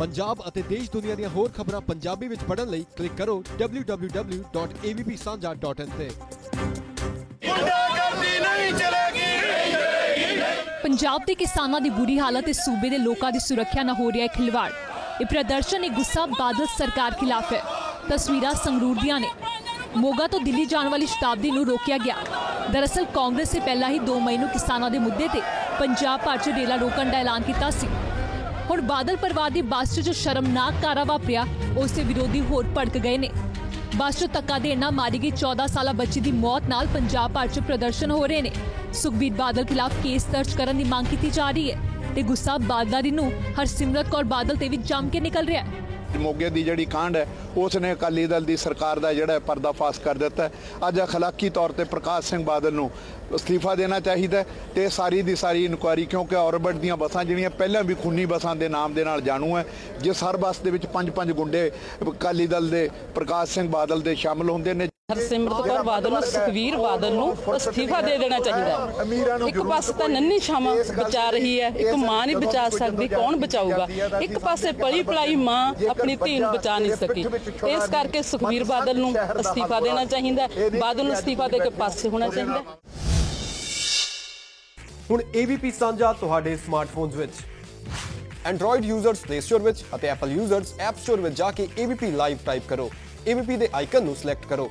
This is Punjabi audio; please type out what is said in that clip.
ਪੰਜਾਬ ਅਤੇ ਦੇਸ਼ ਦੁਨੀਆ ਦੀਆਂ ਹੋਰ ਖਬਰਾਂ ਪੰਜਾਬੀ ਵਿੱਚ ਪੜ੍ਹਨ ਲਈ ਕਲਿੱਕ ਕਰੋ www.avpsanja.in ਤੇ। ਪੰਜਾਬ ਦੇ ਕਿਸਾਨਾਂ ਦੀ ਬੁਰੀ ਹਾਲਤ ਤੇ ਸੂਬੇ ਦੇ ਲੋਕਾਂ ਦੀ ਸੁਰੱਖਿਆ ਨਾਲ ਹੋ ਰਿਹਾ ਹੈ ਖਿਲਵਾੜ। ਇਹ ਪ੍ਰਦਰਸ਼ਨ ਇੱਕ ਗੁੱਸਾ ਬਾਦਲ ਸਰਕਾਰ ਖਿਲਾਫ ਹੈ। ਤਸਵੀਰਾਂ ਸੰਗਰੂਰ ਦੀਆਂ ਨੇ। ਮੋਗਾ ਤੋਂ ਦਿੱਲੀ ਜਾਣ ਵਾਲੀ ਸ਼ਤਾਬਦੀ ਨੂੰ ਰੋਕਿਆ ਗਿਆ। ਦਰਅਸਲ ਕਾਂਗਰਸ ਨੇ ਪਹਿਲਾਂ ਹੀ 2 ਮਈ ਨੂੰ ਕਿਸਾਨਾਂ ਦੇ ਮੁੱਦੇ ਤੇ ਪੰਜਾਬ ਭਰ 'ਚ ਰੇਲਾ ਰੋਕਣ ਦਾ ਐਲਾਨ ਕੀਤਾ ਸੀ। ਹੁਣ ਬਾਦਲ ਪਰਿਵਾਰ ਦੀ ਬੱਸ 'ਚ ਜੋ ਸ਼ਰਮਨਾਕ ਕਾਰਾ ਵਾਪਰਿਆ, ਉਸ ਦੇ ਵਿਰੋਧੀ ਹੋਰ ਭੜਕ ਗਏ ਨੇ। ਬੱਸ 'ਚ ਧੱਕਾ ਦੇਣ ਨਾਲ ਮਾਰੀ ਗਈ 14 ਸਾਲਾ ਬੱਚੀ ਦੀ ਮੌਤ ਨਾਲ ਪੰਜਾਬ ਭਰ 'ਚ ਪ੍ਰਦਰਸ਼ਨ ਹੋ ਰਹੇ ਨੇ। ਸੁਖਬੀਰ ਬਾਦਲ ਖਿਲਾਫ ਕੇਸ ਦਰਜ ਕਰਨ ਦੀ ਮੰਗ ਕੀਤੀ ਜਾ ਰਹੀ ਹੈ ਤੇ ਗੁੱਸਾ ਬਾਦਲਾਰੀ ਨੂੰ ਹਰਸਿਮਰਤ ਕੌਰ ਬਾਦਲ ਤੇ ਵੀ ਜੰਮ ਕੇ ਨਿਕਲ ਰਿਹਾ ਹੈ। ਮੋਗੇ ਦੀ ਜਿਹੜੀ ਕਾਂਡ ਹੈ ਉਸ ਨੇ ਅਕਾਲੀ ਦਲ ਦੀ ਸਰਕਾਰ ਦਾ ਜਿਹੜਾ ਪਰਦਾਫਾਸ਼ ਕਰ ਦਿੱਤਾ ਅੱਜ ਅਖਲਾਕੀ ਤੌਰ ਤੇ ਪ੍ਰਕਾਸ਼ ਸਿੰਘ ਬਾਦਲ ਨੂੰ ਅਸਤੀਫਾ ਦੇਣਾ ਚਾਹੀਦਾ ਹੈ ਤੇ ਸਾਰੀ ਦੀ ਸਾਰੀ ਇਨਕੁਆਇਰੀ, ਕਿਉਂਕਿ ਔਰਬਿਟ ਦੀਆਂ ਬੱਸਾਂ ਜਿਹੜੀਆਂ ਪਹਿਲਾਂ ਵੀ ਖੂਨੀ ਬੱਸਾਂ ਦੇ ਨਾਮ ਦੇ ਨਾਲ ਜਾਣੂ ਹੈ, ਜਿਸ ਹਰ ਬੱਸ ਦੇ ਵਿੱਚ ਪੰਜ ਪੰਜ ਗੁੰਡੇ ਅਕਾਲੀ ਦਲ ਦੇ ਪ੍ਰਕਾਸ਼ ਸਿੰਘ ਬਾਦਲ ਦੇ ਸ਼ਾਮਲ ਹੁੰਦੇ ਨੇ। ਹਰਸਿਮਰਤ ਕੌਰ ਬਾਦਲ ਨੂੰ ਸੁਖਵੀਰ ਬਾਦਲ ਨੂੰ ਅਸਤੀਫਾ ਦੇ ਦੇਣਾ ਚਾਹੀਦਾ ਹੈ। ਇੱਕ ਪਾਸੇ ਤਾਂ ਨੰਨੀ ਛਾਵਾਂ ਬਚਾ ਰਹੀ ਹੈ ਇੱਕ ਮਾਂ ਨਹੀਂ ਬਚਾ ਸਕਦੀ ਕੌਣ ਬਚਾਊਗਾ? ਇੱਕ ਪਾਸੇ ਪਲੀ ਪਲਾਈ ਮਾਂ ਆਪਣੀ ਧੀ ਨੂੰ ਬਚਾ ਨਹੀਂ ਸਕੀ ਇਸ ਕਰਕੇ ਸੁਖਵੀਰ ਬਾਦਲ ਨੂੰ ਅਸਤੀਫਾ ਦੇਣਾ ਚਾਹੀਦਾ ਹੈ। ਬਾਦਲ ਨੂੰ ਅਸਤੀਫਾ ਦੇ ਕੇ ਪਾਸੇ ਹੋਣਾ ਚਾਹੀਦਾ ਹੁਣ AVP ਸਾਂਝਾ ਤੁਹਾਡੇ ਸਮਾਰਟਫੋਨਸ ਵਿੱਚ। Android ਯੂਜ਼ਰਸ Play Store ਵਿੱਚ ਅਤੇ Apple ਯੂਜ਼ਰਸ App Store ਵਿੱਚ ਜਾ ਕੇ AVP ਲਾਈਵ ਟਾਈਪ ਕਰੋ। AVP ਦੇ ਆਈਕਨ ਨੂੰ ਸਿਲੈਕਟ ਕਰੋ।